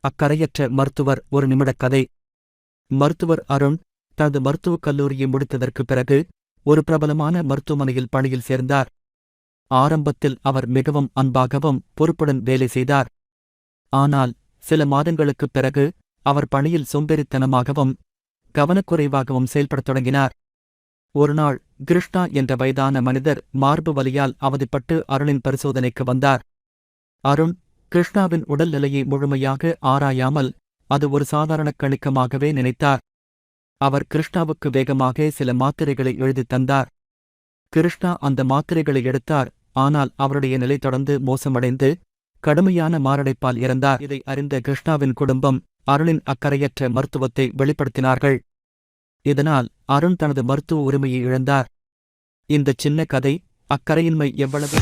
அக்கரையற்ற மருத்துவர் ஒரு நிமிடக் கதை. மருத்துவர் அருண் தனது மருத்துவக் கல்லூரியை முடித்ததற்குப் பிறகு ஒரு பிரபலமான மருத்துவமனையில் பணியில் சேர்ந்தார். ஆரம்பத்தில் அவர் மிகவும் அன்பாகவும் பொறுப்புடன் வேலை செய்தார். ஆனால் சில மாதங்களுக்குப் பிறகு அவர் பணியில் சோம்பேறித்தனமாகவும் கவனக்குறைவாகவும் செயல்படத் தொடங்கினார். ஒருநாள் கிருஷ்ணா என்ற வயதான மனிதர் மார்பு வலியால் அவதிப்பட்டு அருணின் பரிசோதனைக்கு வந்தார். அருண் கிருஷ்ணாவின் உடல்நிலையை முழுமையாக ஆராயாமல் அது ஒரு சாதாரண கணிக்கமாகவே நினைத்தார். அவர் கிருஷ்ணாவுக்கு வேகமாக சில மாத்திரைகளை எழுதித் தந்தார். கிருஷ்ணா அந்த மாத்திரைகளை எடுத்தார் ஆனால் அவருடைய நிலை தொடர்ந்து மோசமடைந்து கடுமையான மாரடைப்பால் இறந்தார். இதை அறிந்த கிருஷ்ணாவின் குடும்பம் அருணின் அக்கறையற்ற மருத்துவத்தை வெளிப்படுத்தினார்கள். இதனால் அருண் தனது மருத்துவ உரிமையை இழந்தார். இந்தச் சின்ன கதை அக்கறையின்மை எவ்வளவு?